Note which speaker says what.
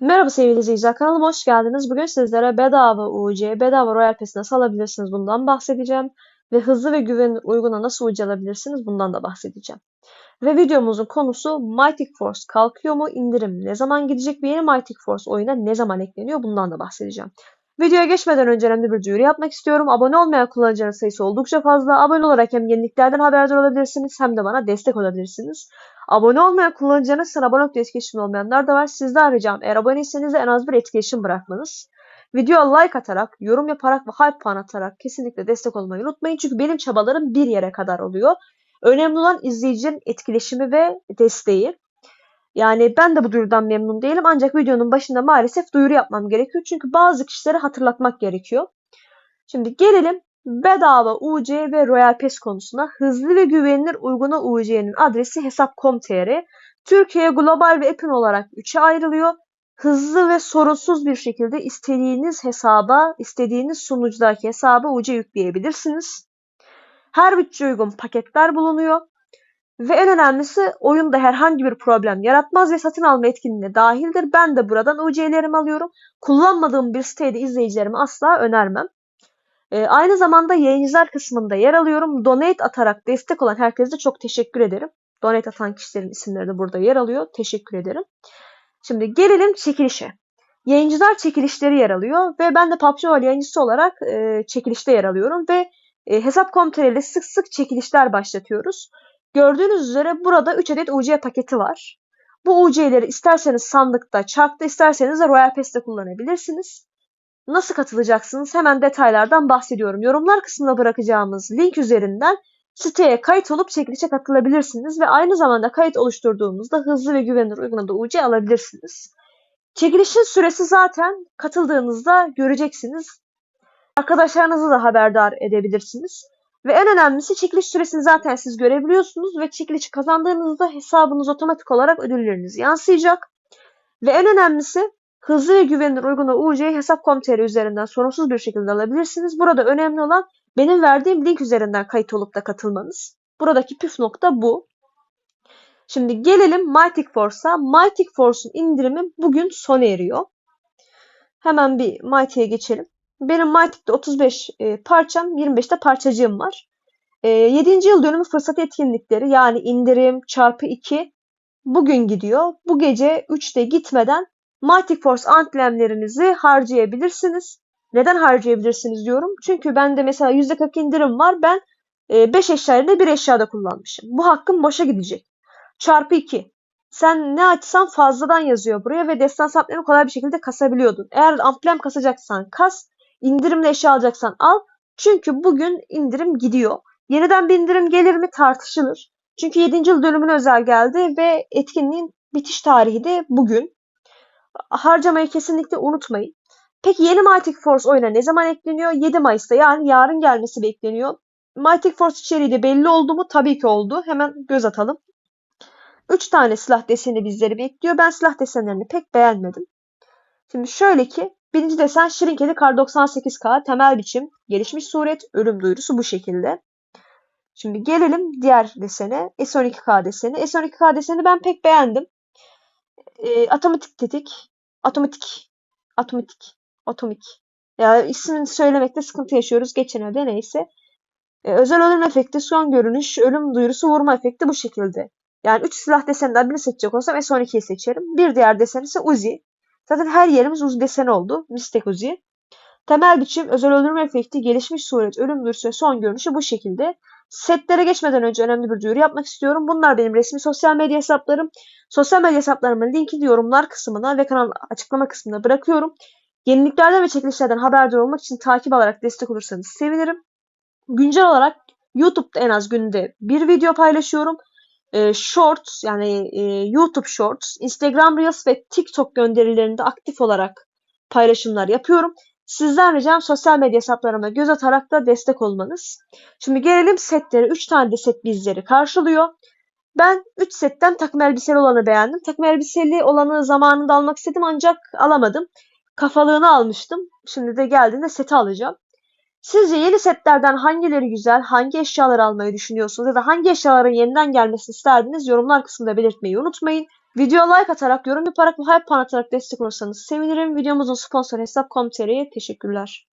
Speaker 1: Merhaba sevgili izleyiciler, kanalıma hoş geldiniz. Bugün sizlere bedava UC, bedava Royal Pass'i nasıl alabilirsiniz bundan bahsedeceğim. Ve hızlı ve güvenilir uyguna nasıl UC alabilirsiniz bundan da bahsedeceğim. Ve videomuzun konusu Mighty Force kalkıyor mu, indirim ne zaman gidecek ve yeni Mighty Force oyuna ne zaman ekleniyor bundan da bahsedeceğim. Videoya geçmeden önce önemli bir duyuru yapmak istiyorum. Abone olmayan kullanıcıların sayısı oldukça fazla. Abone olarak hem yeniliklerden haberdar olabilirsiniz hem de bana destek olabilirsiniz. Abone olmayan kullanıcıların sana abone olup etkileşim olmayanlar da var. Sizden ricam eğer aboneyseniz en az bir etkileşim bırakmanız. Videoya like atarak, yorum yaparak ve hype puan atarak kesinlikle destek olmayı unutmayın. Çünkü benim çabalarım bir yere kadar oluyor. Önemli olan izleyicinin etkileşimi ve desteği. Yani ben de bu duyurudan memnun değilim ancak videonun başında maalesef duyuru yapmam gerekiyor. Çünkü bazı kişilere hatırlatmak gerekiyor. Şimdi gelelim bedava UC ve Royal Pass konusuna. Hızlı ve güvenilir uyguna UC'nin adresi hesap.com.tr. Türkiye global ve epin olarak 3'e ayrılıyor. Hızlı ve sorunsuz bir şekilde istediğiniz hesaba, istediğiniz sunucudaki hesaba UC yükleyebilirsiniz. Her bütçe uygun paketler bulunuyor. Ve en önemlisi oyunda herhangi bir problem yaratmaz ve satın alma etkinliğine dahildir. Ben de buradan UC'lerimi alıyorum. Kullanmadığım bir sitede izleyicilerime asla önermem. E, aynı zamanda yayıncılar kısmında yer alıyorum. Donate atarak destek olan herkese çok teşekkür ederim. Donate atan kişilerin isimleri de burada yer alıyor. Teşekkür ederim. Şimdi gelelim çekilişe. Yayıncılar çekilişleri yer alıyor ve ben de PUBG Mobile yayıncısı olarak e, çekilişte yer alıyorum ve e, Hesap.com.tr ile sık sık çekilişler başlatıyoruz. Gördüğünüz üzere burada 3 adet UC paketi var. Bu UC'leri isterseniz sandıkta, çarkta, isterseniz de Royal Pass'te kullanabilirsiniz. Nasıl katılacaksınız? Hemen detaylardan bahsediyorum. Yorumlar kısmına bırakacağımız link üzerinden siteye kayıt olup çekilişe katılabilirsiniz ve aynı zamanda kayıt oluşturduğumuzda hızlı ve güvenilir uygulamada UC alabilirsiniz. Çekilişin süresi zaten katıldığınızda göreceksiniz. Arkadaşlarınızı da haberdar edebilirsiniz. Ve en önemlisi çekiliş süresini zaten siz görebiliyorsunuz ve çekilişi kazandığınızda hesabınız otomatik olarak ödülleriniz yansıyacak. Ve en önemlisi hızlı ve güvenilir uyguna UC'yi hesap.com.tr üzerinden sorunsuz bir şekilde alabilirsiniz. Burada önemli olan benim verdiğim link üzerinden kayıt olup da katılmanız. Buradaki püf nokta bu. Şimdi gelelim Mighty Force'a. Mighty Force'un indirimi bugün sona eriyor. Hemen bir Mighty'ye geçelim. Benim Mighty'de 35 e, parçam, 25'te parçacığım var. E, 7. yıl dönümü fırsat etkinlikleri yani indirim çarpı 2 bugün gidiyor. Bu gece 3'te gitmeden Mighty Force amblemlerinizi harcayabilirsiniz. Neden harcayabilirsiniz diyorum. Çünkü bende mesela %40 indirim var. Ben 5 e, eşya yerine 1 eşyada kullanmışım. Bu hakkım boşa gidecek. Çarpı 2. Sen ne açsan fazladan yazıyor buraya ve destan saplarını kolay bir şekilde kasabiliyordun. Eğer amblem kasacaksan kas, indirimle eşya alacaksan al. Çünkü bugün indirim gidiyor. Yeniden bir indirim gelir mi tartışılır. Çünkü 7. yıl dönümüne özel geldi ve etkinliğin bitiş tarihi de bugün harcamayı kesinlikle unutmayın. Peki yeni Mighty Force oyuna ne zaman ekleniyor? 7 Mayıs'ta yani yarın gelmesi bekleniyor. Mighty Force içeriği de belli oldu mu? Tabii ki oldu. Hemen göz atalım. 3 tane silah deseni bizleri bekliyor. Ben silah desenlerini pek beğenmedim. Şimdi şöyle ki birinci desen Şirinkeli Kar 98K temel biçim gelişmiş suret ölüm duyurusu bu şekilde. Şimdi gelelim diğer desene S12K deseni. S12K deseni ben pek beğendim. E, atomik tetik Atomik. Atomik. Atomik. Ya ismini söylemekte sıkıntı yaşıyoruz. Geçen elde neyse. Ee, özel ölüm efekti, son görünüş, ölüm duyurusu, vurma efekti bu şekilde. Yani 3 silah deseninden birini seçecek olsam S12'yi seçerim. Bir diğer desen ise Uzi. Zaten her yerimiz Uzi deseni oldu. Mistek. Temel biçim, özel öldürme efekti, gelişmiş suret, ölüm ve son görünüşü bu şekilde. Setlere geçmeden önce önemli bir duyuru yapmak istiyorum. Bunlar benim resmi sosyal medya hesaplarım. Sosyal medya hesaplarımın linkini yorumlar kısmına ve kanal açıklama kısmına bırakıyorum. Yeniliklerden ve çekilişlerden haberdar olmak için takip alarak destek olursanız sevinirim. Güncel olarak YouTube'da en az günde bir video paylaşıyorum. E, shorts yani e, YouTube Shorts, Instagram Reels ve TikTok gönderilerinde aktif olarak paylaşımlar yapıyorum. Sizden ricam sosyal medya hesaplarıma göz atarak da destek olmanız. Şimdi gelelim setlere. 3 tane de set bizleri karşılıyor. Ben 3 setten takım elbiseli olanı beğendim. Takım elbiseli olanı zamanında almak istedim ancak alamadım. Kafalığını almıştım. Şimdi de geldiğinde seti alacağım. Sizce yeni setlerden hangileri güzel, hangi eşyaları almayı düşünüyorsunuz ya da hangi eşyaların yeniden gelmesini isterdiniz yorumlar kısmında belirtmeyi unutmayın. Videoya like atarak, yorum yaparak ve hype atarak destek olursanız sevinirim. Videomuzun sponsoru Hesap.com.tr'ye teşekkürler.